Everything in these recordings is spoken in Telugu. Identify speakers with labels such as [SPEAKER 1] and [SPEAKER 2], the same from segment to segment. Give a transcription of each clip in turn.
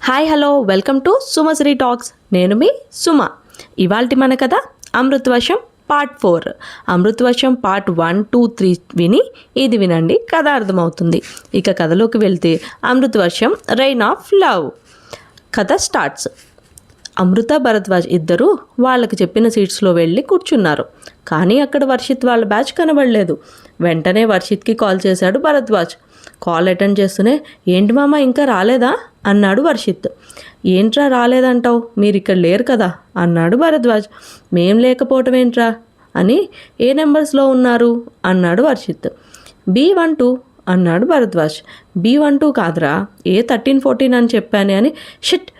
[SPEAKER 1] Hi hello welcome to Sumasri talks. నేను మీ సుమ. ఇవాల్టి మన కథ Amruthavasam part four. Amruthavasam part one two three విని ఇది వినండి కథ అర్థమవుతుంది. ఇక కథలోకి వెళ్తే అమృతవశం రైన్ ఆఫ్ లవ్ కథ స్టార్ట్స్ అమృత భరద్వాజ్ ఇద్దరు వాళ్ళకి చెప్పిన సీట్స్లో వెళ్ళి కూర్చున్నారు. కానీ అక్కడ వర్షిత్ వాళ్ళ బ్యాచ్ కనబడలేదు. వెంటనే వర్షిత్కి కాల్ చేశాడు భరద్వాజ్. కాల్ అటెండ్ చేస్తూనే ఏంటి మామ ఇంకా రాలేదా? అన్నాడు వర్షిత్ ఏంట్రా రాలేదంటావు? మీరు ఇక్కడ లేరు కదా? అన్నాడు భరద్వాజ్. మేం లేకపోవటం ఏంట్రా అని ఏ నెంబర్స్లో ఉన్నారు? అన్నాడు వర్షిత్ బి వన్ టూ అన్నాడు భరద్వాజ్. బి వన్ టూ కాదురా ఏ థర్టీన్ ఫోర్టీన్ అని చెప్పాను అని షిట్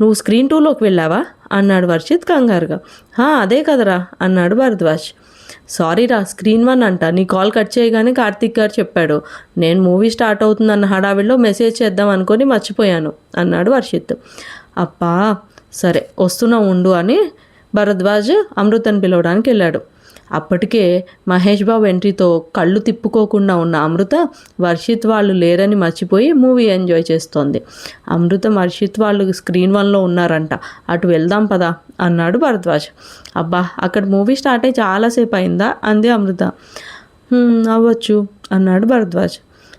[SPEAKER 1] నువ్వు స్క్రీన్ టూలోకి వెళ్ళావా? అన్నాడు వర్షిత్ కంగారుగా. అదే కదరా అన్నాడు భరద్వాజ్. సారీరా స్క్రీన్ వన్ అంట నీ కాల్ కట్ చేయగానే కార్తీక్ గారు చెప్పాడు. నేను మూవీ స్టార్ట్ అవుతుందన్న హడావిడిలో మెసేజ్ చేద్దాం అనుకొని మర్చిపోయాను అన్నాడు వర్షిత్. అప్పా సరే వస్తున్నా ఉండు అని భరద్వాజ్ అమృతను పిలవడానికి వెళ్ళాడు. అప్పటికే మహేష్ బాబు ఎంట్రీతో కళ్ళు తిప్పుకోకుండా ఉన్న అమృత వర్షిత్ వాళ్ళు లేరని మర్చిపోయి మూవీ ఎంజాయ్ చేస్తోంది. అమృత వర్షిత్ వాళ్ళు స్క్రీన్ వన్లో ఉన్నారంట. అటు వెళ్దాం పదా అన్నాడు భరద్వాజ్. అబ్బా అక్కడ మూవీ స్టార్ట్ అయ్యి చాలాసేపు అయిందా? అంది అమృత. అవ్వచ్చు అన్నాడు భరద్వాజ్.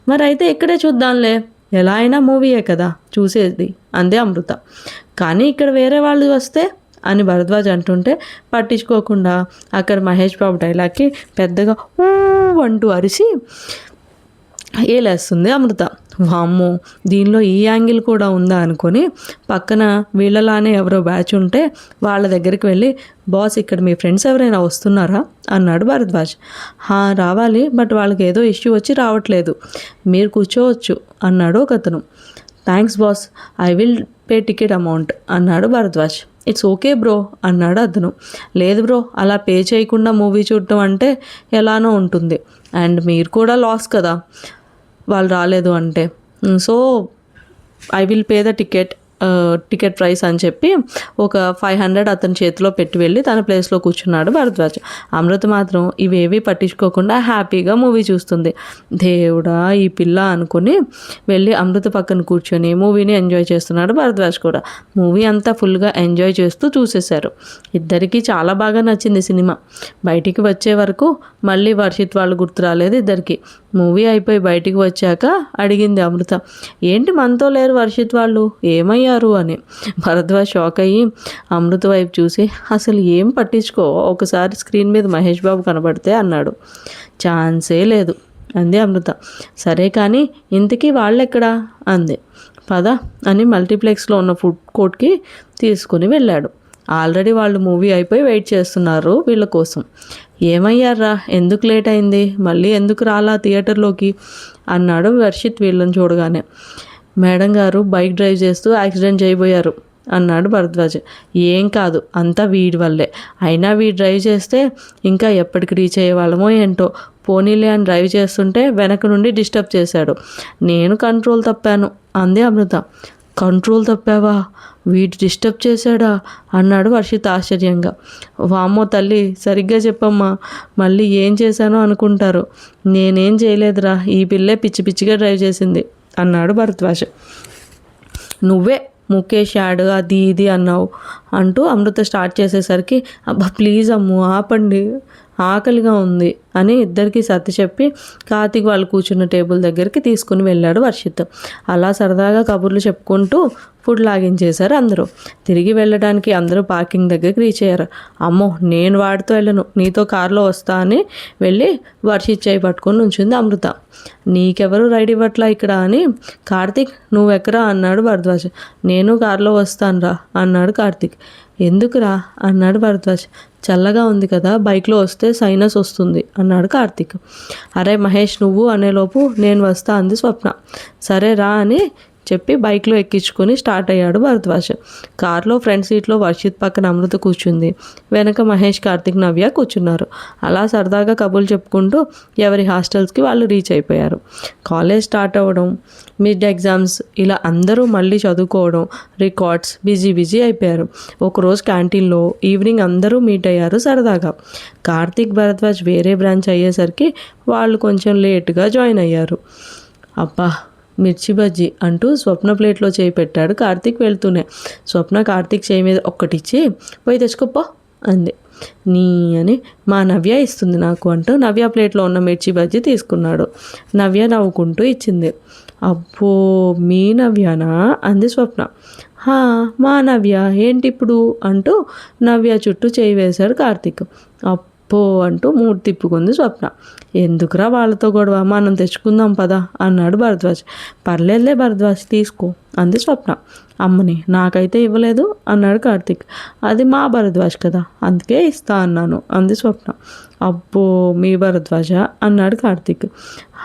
[SPEAKER 1] మరి అయితే ఇక్కడే చూద్దాంలే. ఎలా అయినా మూవీయే కదా చూసేది అందే అమృత. కానీ ఇక్కడ వేరే వాళ్ళు వస్తే అని భరద్వాజ్ అంటుంటే పట్టించుకోకుండా అక్కడ మహేష్ బాబు డైలాగ్కి పెద్దగా ఊ అంటూ అరిసి ఏలేస్తుంది అమృత? వామ్మో దీనిలో ఈ యాంగిల్ కూడా ఉందా? అనుకొని పక్కన వీళ్ళలానే ఎవరో బ్యాచ్ ఉంటే వాళ్ళ దగ్గరికి వెళ్ళి బాస్ ఇక్కడ మీ ఫ్రెండ్స్ ఎవరైనా వస్తున్నారా? అన్నాడు భరద్వాజ్. హా రావాలి బట్ వాళ్ళకి ఏదో ఇష్యూ వచ్చి రావట్లేదు. మీరు కూర్చోవచ్చు అన్నాడు ఒకతను. Thanks boss I will pay ticket amount అన్నాడు భరద్వాజ్. ఇట్స్ ఓకే బ్రో అన్నాడు అతను లేదు బ్రో అలా పే చేయకుండా మూవీ చూడటం అంటే ఎలానో ఉంటుంది. అండ్ మీరు కూడా లాస్ కదా. వాళ్ళు రాలేదు అంటే. So I will pay the ticket ticket price అని చెప్పి ఒక ఫైవ్ హండ్రెడ్ అతని చేతిలో పెట్టి వెళ్ళి తన ప్లేస్లో కూర్చున్నాడు భరద్వాజ్. అమృత మాత్రం ఇవేవి పట్టించుకోకుండా హ్యాపీగా మూవీ చూస్తుంది. దేవుడా ఈ పిల్ల అనుకుని వెళ్ళి అమృత పక్కన కూర్చొని మూవీని ఎంజాయ్ చేస్తున్నాడు భరద్వాజ్ కూడా. మూవీ అంతా ఫుల్గా ఎంజాయ్ చేస్తూ చూసేశారు. ఇద్దరికీ చాలా బాగా నచ్చింది సినిమా. బయటికి వచ్చే వరకు మళ్ళీ వర్షిత్ వాళ్ళు గుర్తు రాలేదు ఇద్దరికి. మూవీ అయిపోయి బయటికి వచ్చాక అడిగింది అమృత. ఏంటి మనతో లేరు వర్షిత్ వాళ్ళు? ఏమయ్యారు అని. భరద్వాజ్ షాక్ అయ్యి అమృత వైపు చూసి అసలు ఏం పట్టించుకో? ఒకసారి స్క్రీన్ మీద మహేష్ బాబు కనబడితే అన్నాడు. ఛాన్సే లేదు అంది అమృత. సరే కానీ ఇంతకీ వాళ్ళెక్కడా? అంది. పద అని మల్టీప్లెక్స్లో ఉన్న ఫుడ్ కోర్ట్కి తీసుకుని వెళ్ళాడు. ఆల్రెడీ వాళ్ళు మూవీ అయిపోయి వెయిట్ చేస్తున్నారు వీళ్ళ కోసం. ఏమయ్యారా ఎందుకు లేట్ అయింది? మళ్ళీ ఎందుకు రాలా థియేటర్లోకి? అన్నాడు వర్షిత్ వీళ్ళని చూడగానే. మేడం గారు బైక్ డ్రైవ్ చేస్తూ యాక్సిడెంట్ చేయబోయారు అన్నాడు భరద్వాజ్. ఏం కాదు అంతా వీడి వల్లే. అయినా వీడు డ్రైవ్ చేస్తే ఇంకా ఎప్పటికి రీచ్ అయ్యేవాళ్ళమో ఏంటో. పోనీలే అని డ్రైవ్ చేస్తుంటే వెనక నుండి డిస్టర్బ్ చేశాడు. నేను కంట్రోల్ తప్పాను అంది అమృత. కంట్రోల్ తప్పావా? వీడు డిస్టర్బ్ చేశాడా? అన్నాడు వర్షిత్ ఆశ్చర్యంగా. వామ్మో తల్లి సరిగ్గా చెప్పమ్మా. మళ్ళీ ఏం చేశానో అనుకుంటారు. నేనేం చేయలేదురా ఈ పిల్లే పిచ్చి పిచ్చిగా డ్రైవ్ చేసింది. అన్నాడు భరద్వాజ. నువ్వే ముఖేష్ యాడ్ అది ఇది అన్నావు అంటూ అమృత స్టార్ట్ చేసేసరికి అబ్బా ప్లీజ్ అమ్ము ఆపండి. ఆకలిగా ఉంది అని ఇద్దరికి సర్ది చెప్పి కార్తీక్ వాళ్ళు కూర్చున్న టేబుల్ దగ్గరికి తీసుకుని వెళ్ళాడు వర్షిత్ అలా సరదాగా కబుర్లు చెప్పుకుంటూ ఫుడ్ లాగించేశారు అందరూ. తిరిగి వెళ్ళడానికి అందరూ పార్కింగ్ దగ్గరికి రీచ్ అయ్యారు. అమ్మో నేను వాడితో వెళ్ళను. నీతో కారులో వస్తా అని వెళ్ళి వర్షిత్ చేయి పట్టుకొని ఉంచింది అమృత. నీకెవరు రైడ్ ఇవ్వట్లా ఇక్కడ అని కార్తీక్ నువ్వెక్కరా? అన్నాడు భరద్వాజ్. నేను కారులో వస్తానురా అన్నాడు కార్తీక్. ఎందుకురా? అన్నాడు భరద్వాజ్. చల్లగా ఉంది కదా బైక్లో వస్తే సైనస్ వస్తుంది అన్నాడు కార్తీక్. అరే మహేష్ నువ్వు అనేలోపు నేను వస్తా అంది స్వప్న. సరే రా అని చెప్పి బైక్లో ఎక్కించుకొని స్టార్ట్ అయ్యాడు భరద్వాజ్. కార్లో ఫ్రంట్ సీట్లో వర్షిత్ పక్కన అమృత కూర్చుంది. వెనక మహేష్ కార్తిక్ నవ్య కూర్చున్నారు. అలా సరదాగా కబుర్లు చెప్పుకుంటూ ఎవరి హాస్టల్స్కి వాళ్ళు రీచ్ అయిపోయారు. కాలేజ్ స్టార్ట్ అవ్వడం మిడ్ ఎగ్జామ్స్ ఇలా అందరూ మళ్ళీ చదువుకోవడం రికార్డ్స్ బిజీ బిజీ అయిపోయారు. ఒకరోజు క్యాంటీన్లో ఈవినింగ్ అందరూ మీట్ అయ్యారు సరదాగా. కార్తిక్ భరద్వాజ్ వేరే బ్రాంచ్ అయ్యేసరికి వాళ్ళు కొంచెం లేట్గా జాయిన్ అయ్యారు. అబ్బా! మిర్చి బజ్జీ అంటూ స్వప్న ప్లేట్లో చేయి పెట్టాడు కార్తీక్ వెళ్తూనే. స్వప్న కార్తీక్ చేయి మీద ఒక్కటిచ్చి పోయి తెచ్చుకోపో అంది. నీ అని మా నవ్య ఇస్తుంది నాకు అంటూ నవ్య ప్లేట్లో ఉన్న మిర్చి బజ్జీ తీసుకున్నాడు. నవ్య నవ్వుకుంటూ ఇచ్చింది. అబ్బో మీ నవ్యనా? అంది స్వప్న. హా మా నవ్య ఏంటి ఇప్పుడు అంటూ నవ్య చుట్టూ చేయి వేశాడు కార్తీక్. అప్ పో అంటూ మూడు తిప్పుకుంది స్వప్న. ఎందుకురా వాళ్ళతో గొడవ? మనం తెచ్చుకుందాం పదా అన్నాడు భరద్వాజ్. పర్లేదులే భరద్వాజ్ తీసుకో అంది స్వప్న. అమ్మని నాకైతే ఇవ్వలేదు అన్నాడు కార్తీక్. అది మా భరద్వాజ్ కదా అందుకే ఇస్తా అన్నాను అంది స్వప్న. అబ్బో మీ భరద్వాజ అన్నాడు కార్తీక్.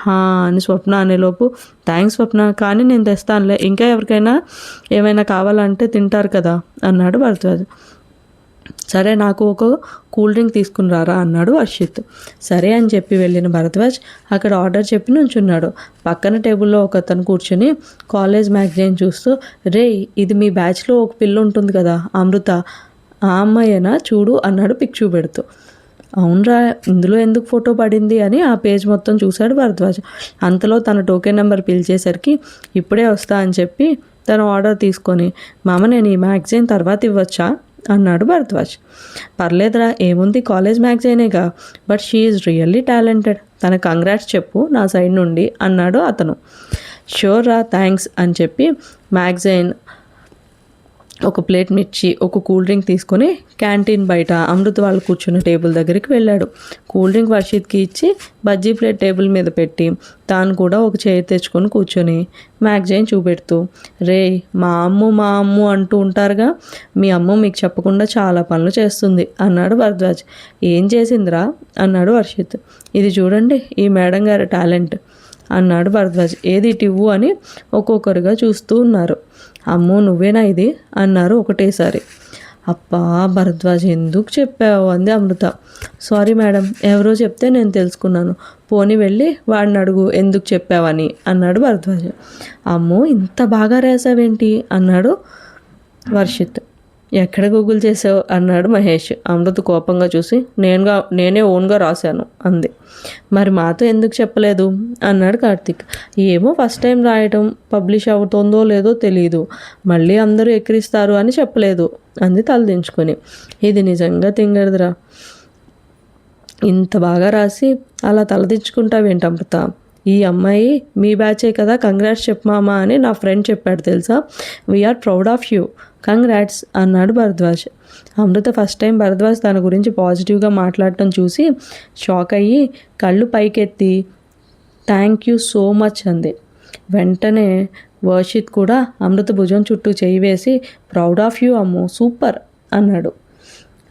[SPEAKER 1] హా అని స్వప్న అనేలోపు థ్యాంక్స్ స్వప్న కానీ నేను తెస్తానులే. ఇంకా ఎవరికైనా ఏమైనా కావాలంటే తింటారు కదా అన్నాడు భరద్వాజ్. సరే నాకు ఒక కూల్ డ్రింక్ తీసుకుని రారా అన్నాడు అర్షిత్ సరే అని చెప్పి వెళ్ళిన భరద్వాజ్ అక్కడ ఆర్డర్ చెప్పి నుంచున్నాడు. పక్కన టేబుల్లో ఒక అతను కూర్చొని కాలేజ్ మ్యాగజైన్ చూస్తూ రే ఇది మీ బ్యాచ్లో ఒక పిల్ల ఉంటుంది కదా అమృత. ఆ అమ్మాయేనా? చూడు అన్నాడు పిక్ చూపెడుతూ అవునరా ఇందులో ఎందుకు ఫోటో పడింది? అని ఆ పేజ్ మొత్తం చూశాడు భరద్వాజ్. అంతలో తన టోకెన్ నెంబర్ పిలిచేసరికి ఇప్పుడే వస్తా అని చెప్పి తను ఆర్డర్ తీసుకొని మామ నేను ఈ మ్యాగజైన్ తర్వాత ఇవ్వచ్చా? అన్నాడు భరద్వాజ్. పర్లేదురా ఏముంది college మ్యాగజైనేగా? But she is really talented. తన కంగ్రాట్స్ చెప్పు నా సైడ్ నుండి అన్నాడు అతను. షూర్ రా థ్యాంక్స్ అని చెప్పి మ్యాగజైన్ ఒక ప్లేట్ మిర్చి ఒక కూల్ డ్రింక్ తీసుకొని క్యాంటీన్ బయట అమృత్ వాళ్ళు కూర్చున్న టేబుల్ దగ్గరికి వెళ్ళాడు. కూల్ డ్రింక్ వర్షిత్కి ఇచ్చి బజ్జీ ప్లేట్ టేబుల్ మీద పెట్టి తాను కూడా ఒక చైర్ తెచ్చుకొని కూర్చొని మ్యాగజైన్ చూపెడుతూ రే మా అమ్ము మా అమ్ము అంటూ ఉంటారుగా మీ అమ్మ మీకు చెప్పకుండా చాలా పనులు చేస్తుంది అన్నాడు భరద్వాజ్. ఏం చేసిందిరా? అన్నాడు వర్షిత్. ఇది చూడండి ఈ మేడం గారి టాలెంట్. అన్నాడు భరద్వాజ్. ఏది ఇటివ్వు అని ఒక్కొక్కరుగా చూస్తూ ఉన్నారు. అమ్మో నువ్వేనా ఇది? అన్నారు ఒకటేసారి. అప్పా భరద్వాజ్ ఎందుకు చెప్పావు? అంది అమృత. సారీ మేడం ఎవరో చెప్తే నేను తెలుసుకున్నాను. పోని వెళ్ళి వాడిని అడుగు ఎందుకు చెప్పావని అన్నాడు భరద్వాజ్. అమ్మో ఇంత బాగా రాసావేంటి? అన్నాడు వర్షిత్. ఎక్కడ గూగుల్ చేసావు? అన్నాడు మహేష్. అమృత కోపంగా చూసి నేనుగా నేనే ఓన్గా రాశాను అంది. మరి మాతో ఎందుకు చెప్పలేదు? అన్నాడు కార్తిక్. ఏమో ఫస్ట్ టైం రాయటం. పబ్లిష్ అవుతుందో లేదో తెలియదు మళ్ళీ అందరూ ఎక్కిరిస్తారు అని చెప్పలేదు అంది తలదించుకొని. ఇది నిజంగా తింగరదురా ఇంత బాగా రాసి అలా తలదించుకుంటావేంటి అమృత? ఈ అమ్మాయి మీ బ్యాచే కదా. కంగ్రాట్స్ చెప్పమామా అని నా ఫ్రెండ్ చెప్పాడు తెలుసా? We are proud of you congrats అన్నాడు భరద్వాజ్. అమృత ఫస్ట్ టైం భరద్వాజ్ తన గురించి పాజిటివ్గా మాట్లాడటం చూసి షాక్ అయ్యి కళ్ళు పైకెత్తి థ్యాంక్ యూ సో మచ్ అంది. వెంటనే వర్షిత్ కూడా అమృత భుజం చుట్టూ చేయి వేసి ప్రౌడ్ ఆఫ్ యూ అమ్మో సూపర్ అన్నాడు.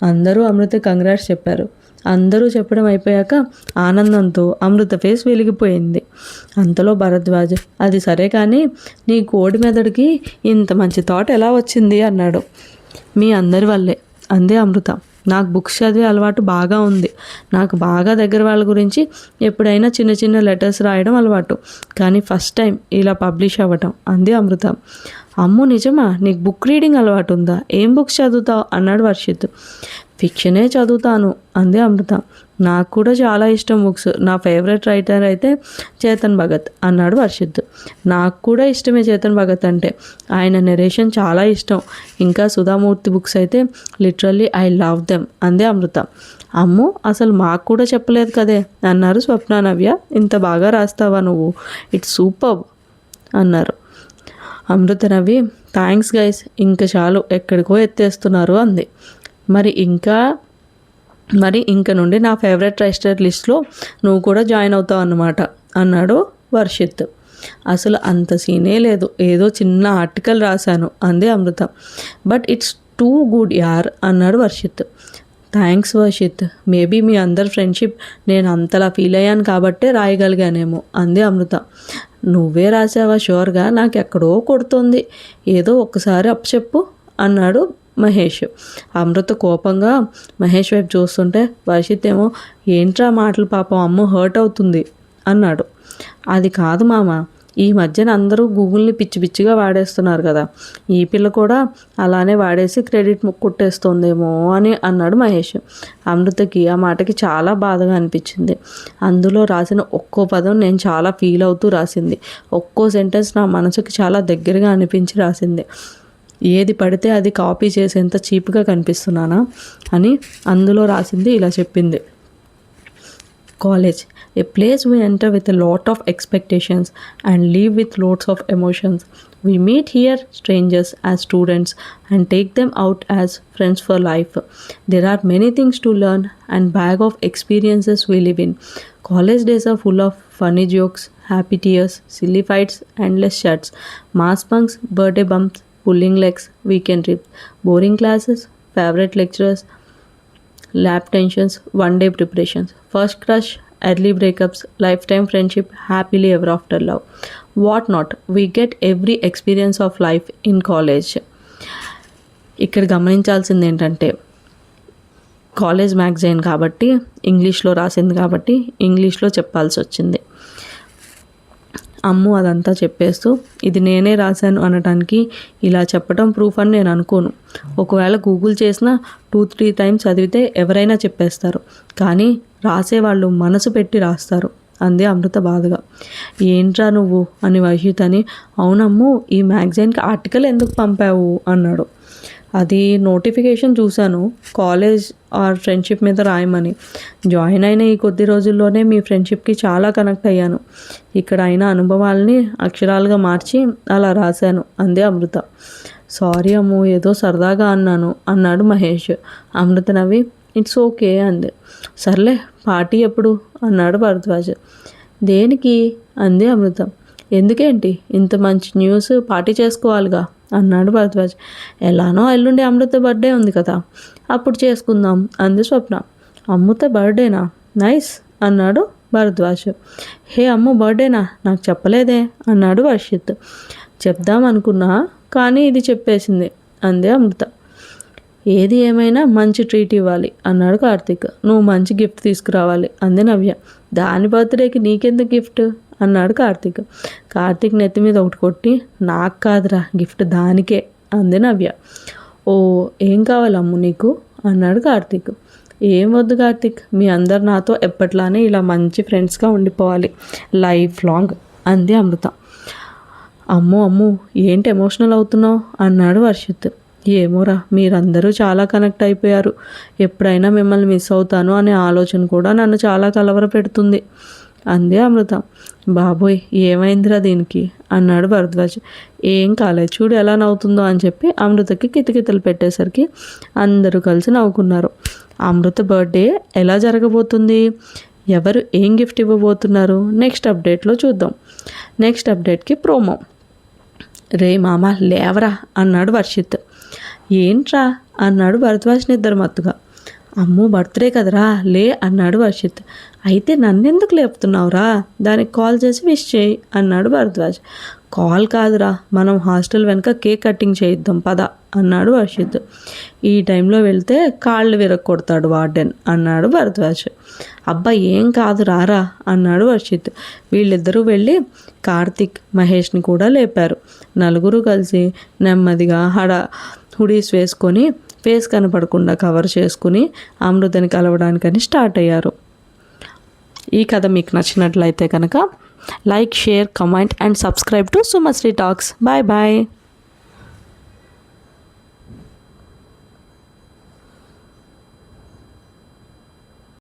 [SPEAKER 1] అందరూ అమృత కంగ్రాట్స్ చెప్పారు. అందరూ చెప్పడం అయిపోయాక ఆనందంతో అమృత ఫేస్ వెలిగిపోయింది. అంతలో భరద్వాజ్ అది సరే కానీ నీ కోడి మెదడుకి ఇంత మంచి థాట్ ఎలా వచ్చింది? అన్నాడు. మీ అందరి వల్లే అందే అమృత. నాకు బుక్స్ చదివే అలవాటు బాగా ఉంది. నాకు బాగా దగ్గర వాళ్ళ గురించి ఎప్పుడైనా చిన్న చిన్న లెటర్స్ రాయడం అలవాటు. కానీ ఫస్ట్ టైం ఇలా పబ్లిష్ అవ్వటం అంది అమృత. అమ్మో నిజమా? నీకు బుక్ రీడింగ్ అలవాటు ఉందా? ఏం బుక్స్ చదువుతావు? అన్నాడు వర్షిత్ ఫిక్షనే చదువుతాను. అంది అమృత. నాకు కూడా చాలా ఇష్టం బుక్స్. నా ఫేవరెట్ రైటర్ అయితే చేతన్ భగత్ అన్నాడు వర్షిత్ నాకు కూడా ఇష్టమే చేతన్ భగత్ అంటే. ఆయన నెరేషన్ చాలా ఇష్టం. ఇంకా సుధామూర్తి బుక్స్ అయితే లిటరల్లీ ఐ లవ్ దెమ్ అందే అమృత. అమ్మో అసలు మాకు కూడా చెప్పలేదు కదే అన్నారు స్వప్న నవ్య. ఇంత బాగా రాస్తావా నువ్వు? ఇట్స్ సూపర్ అన్నారు. అమృత నవ్వి థ్యాంక్స్ గైస్ ఇంకా చాలు. ఎక్కడికో ఎత్తేస్తున్నారు అంది. మరి ఇంకా మరి ఇంక నుండి నా ఫేవరెట్ రైస్టర్ లిస్ట్లో నువ్వు కూడా జాయిన్ అవుతావు అన్నమాట అన్నాడు వర్షిత్. అసలు అంత సీనే లేదు. ఏదో చిన్న ఆర్టికల్ రాశాను. అంది Amrutha. But it's too good యార్ అన్నాడు వర్షిత్. థ్యాంక్స్ వర్షిత్. మేబీ మీ అందరి ఫ్రెండ్షిప్ నేను అంతలా ఫీల్ అయ్యాను కాబట్టే రాయగలిగానేమో అంది అమృత. నువ్వే రాసావా? షూర్గా నాకు ఎక్కడో కొడుతుంది. ఏదో ఒక్కసారి అప్పచెప్పు అన్నాడు మహేష్. అమృత కోపంగా మహేష్ వైపు చూస్తుంటే వర్షిత్ ఏమో ఏంట్రా మాటలు పాపం అమ్మ హర్ట్ అవుతుంది అన్నాడు. అది కాదు మామ ఈ మధ్యన అందరూ గూగుల్ని పిచ్చి పిచ్చిగా వాడేస్తున్నారు కదా ఈ పిల్ల కూడా అలానే వాడేసి క్రెడిట్ కొట్టేస్తుందేమో అని అన్నాడు మహేష్. అమృతకి ఆ మాటకి చాలా బాధగా అనిపించింది. అందులో రాసిన ఒక్కో పదం నేను చాలా ఫీల్ అవుతూ రాసింది. ఒక్కో సెంటెన్స్ నా మనసుకి చాలా దగ్గరగా అనిపించి రాసింది. ఏది పడితే అది కాపీ చేసి ఎంత చీప్గా కనిపిస్తున్నానా అని అందులో రాసింది ఇలా చెప్పింది. College a place we enter with lot of expectations and leave with loads of emotions. We meet here strangers as students and take them out as friends for life. There are many things to learn and bag of experiences we live in. College days are full of funny jokes happy tears silly fights and less shirts mass bunks birthday bumps pulling legs weekend trip boring classes favourite lecturers lab tensions one day preparations first crush early breakups life time friendship happily ever after love what not we get every experience of life in college ఇక్కడ గమనించాల్సింది ఏంటంటే కాలేజ్ మ్యాగజైన్ కాబట్టి ఇంగ్లీష్లో రాసింది కాబట్టి ఇంగ్లీష్లో చెప్పాల్సి వచ్చింది. అమ్ము అదంతా చెప్పేస్తూ ఇది నేనే రాశాను అనటానికి ఇలా చెప్పడం ప్రూఫ్ అని నేను అనుకోను. ఒకవేళ గూగుల్ చేసిన టూ త్రీ టైమ్స్ చదివితే ఎవరైనా చెప్పేస్తారు. కానీ రాసేవాళ్ళు మనసు పెట్టి రాస్తారు. అందే అమృత బాధగా. ఏంట్రా నువ్వు? అని వహితని అవునమ్ము ఈ మ్యాగజైన్కి ఆర్టికల్ ఎందుకు పంపావు? అన్నాడు. అది నోటిఫికేషన్ చూశాను. కాలేజ్ ఆర్ ఫ్రెండ్షిప్ మీద రాయమని. జాయిన్ అయిన ఈ కొద్ది రోజుల్లోనే మీ ఫ్రెండ్షిప్కి చాలా కనెక్ట్ అయ్యాను. ఇక్కడ అయిన అనుభవాల్ని అక్షరాలుగా మార్చి అలా రాశాను. అందే అమృత. సారీ అమ్ము ఏదో సరదాగా అన్నాను. అన్నాడు మహేష్. అమృత నవ్వి ఇట్స్ ఓకే అంది. సర్లే పార్టీ ఎప్పుడు? అన్నాడు భరద్వాజ్. దేనికి? అంది అమృత. ఎందుకేంటి? ఇంత మంచి న్యూస్ పార్టీ చేసుకోవాలిగా? అన్నాడు భరద్వాజ్. ఎలానో ఎల్లుండి అమృత బర్త్డే ఉంది కదా అప్పుడు చేసుకుందాం అంది స్వప్న. అమృత బర్త్డేనా నైస్ అన్నాడు భరద్వాజ్. హే అమ్మ బర్త్డేనా నాకు చెప్పలేదే అన్నాడు వర్షిత్ చెప్దాం అనుకున్నా కానీ ఇది చెప్పేసింది అంది అమృత. ఏది ఏమైనా మంచి ట్రీట్ ఇవ్వాలి అన్నాడు కార్తీక్. నువ్వు మంచి గిఫ్ట్ తీసుకురావాలి అంది నవ్య. దాని బర్త్డేకి నీకెందుకు గిఫ్ట్ అన్నాడు కార్తీక్. కార్తీక్ నెత్తి మీద ఒకటి కొట్టి నాకు కాదురా గిఫ్ట్ దానికే అంది నవ్య. ఓ ఏం కావాలమ్ము నీకు? అన్నాడు కార్తీక్. ఏం వద్దు కార్తీక్ మీ అందరు నాతో ఎప్పట్లానే ఇలా మంచి ఫ్రెండ్స్గా ఉండిపోవాలి లైఫ్ లాంగ్ అంది అమృత. అమ్మో అమ్మో ఏంటి ఎమోషనల్ అవుతున్నావు? అన్నాడు వర్షిత్ ఏమోరా మీరందరూ చాలా కనెక్ట్ అయిపోయారు. ఎప్పుడైనా మిమ్మల్ని మిస్ అవుతాను అనే ఆలోచన కూడా నన్ను చాలా కలవర పెడుతుంది అంది అమృత. బాబోయ్ ఏమైందిరా దీనికి? అన్నాడు భరద్వాజ్. ఏం కాలేదు చూడు ఎలా నవ్వుతుందో అని చెప్పి అమృతకి కితకితలు పెట్టేసరికి అందరూ కలిసి నవ్వుకున్నారు. అమృత బర్త్డే ఎలా జరగబోతుంది? ఎవరు ఏం గిఫ్ట్ ఇవ్వబోతున్నారు? నెక్స్ట్ అప్డేట్లో చూద్దాం. Next అప్డేట్కి promo. రే మామ లేవరా అన్నాడు వర్షిత్ ఏంట్రా? అన్నాడు భరద్వాజ్ నిద్ర మత్తుగా అమ్మో బర్త్డే కదరా లే అన్నాడు వర్షిత్ అయితే నన్నెందుకు లేపుతున్నావురా? దానికి కాల్ చేసి విష్ చేయి అన్నాడు భరద్వాజ్. కాల్ కాదురా మనం హాస్టల్ వెనక కేక్ కటింగ్ చేయిద్దాం పద అన్నాడు వర్షిత్ ఈ టైంలో వెళ్తే కాళ్ళు విరగొడతాడు వార్డెన్ అన్నాడు భరద్వాజ్. అబ్బా ఏం కాదు రారా అన్నాడు వర్షిత్ వీళ్ళిద్దరూ వెళ్ళి కార్తిక్ మహేష్ని కూడా లేపారు. నలుగురు కలిసి నెమ్మదిగా హడ హుడీస్ వేసుకొని ఫేస్ కనపడకుండా కవర్ చేసుకుని అమృతని కలవడానికని స్టార్ట్ అయ్యారు. ఈ కథ మీకు నచ్చినట్లయితే కనుక like share comment and subscribe to Sumasri talks. Bye bye.